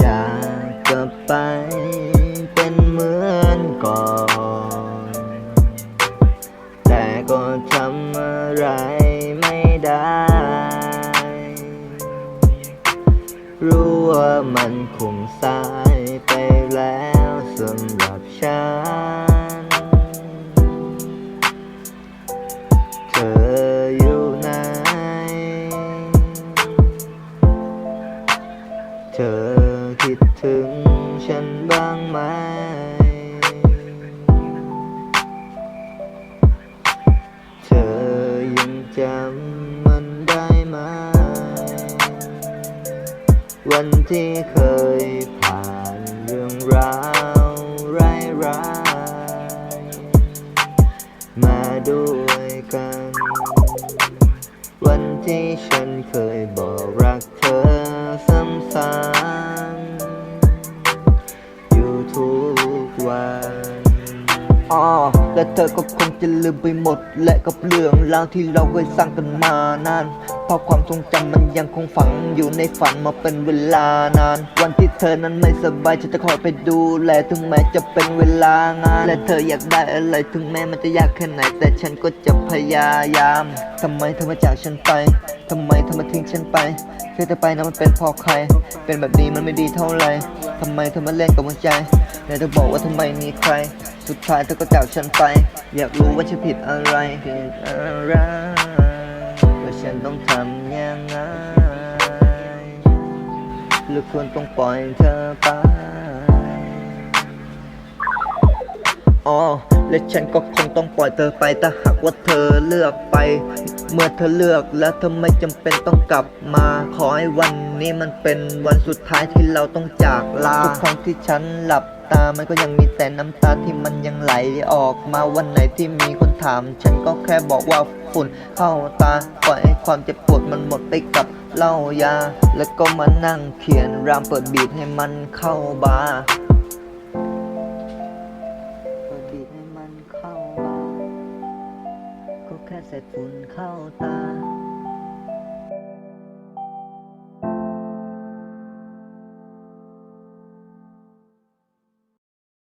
อยากกลับไปเป็นเหมือนก่อน แต่ก็ทำอะไรไม่ได้ รู้ว่ามันคงสายไปแล้วสำหรับฉัน เธออยู่ไหน เธอ คิดถึงฉันบ้างไหม เธอยังจำมันได้ไหม วันที่เคยผ่านเรื่องราวร้ายๆมาด้วยกัน วันที่ฉันเคยบอกรักเธอซ้ำ วันอ๋อและเธอก็คงจะลืมไปหมด และกับเรื่องราวที่เราเคยสร้างกันมานานเพราะความทรงจำมันยังคงฝังอยู่ในฝันมาเป็นเวลานาน วันที่เธอนั้นไม่สบายฉันจะคอยไปดูแลถึงแม้จะเป็นเวลางาน และเธออยากได้อะไรถึงแม้มันจะยากแค่ไหน แต่ฉันก็จะพยายามทำไมเธอมาจากฉันไปทำไมเธอมาทิ้งฉันไปเธอจะไปนะมันเป็นเพราะใคร เป็นแบบนี้มันไม่ดีเท่าไหร่ทำไมเธอมาเล่นกับหัวใจ แต่เธอบอกว่าทำไมมีใคร สุดท้ายเธอก็จากฉันไป อยากรู้ว่าฉันผิดอะไรผิดอะไรว่าฉันต้องทำยังไงหรือควรต้องปล่อยเธอไปอ๋อและฉันก็คงต้องปล่อยเธอไปถ้าหากว่าเธอเลือกไป เมื่อเธอเลือกแล้วเธอไม่จำเป็นต้องกลับมา ขอให้วันนี้มันเป็นวันสุดท้ายที่เราต้องจากลาทุกครั้งที่ฉันหลับ ตา มันก็ยังมีแต่น้ำตาที่มันยังไหลออกมาวันไหนที่มีคนถาม ฉันก็แค่บอกว่าฝุ่นเข้าตาปล่อยให้ความเจ็บปวดมันหมดไปกับเหล้ายา แล้วก็มานั่งเขียนรามเปิดบีทให้มันเข้าบาร์เปิดบีทให้มันเข้ามาก็แค่เศษฝุ่นเข้าตา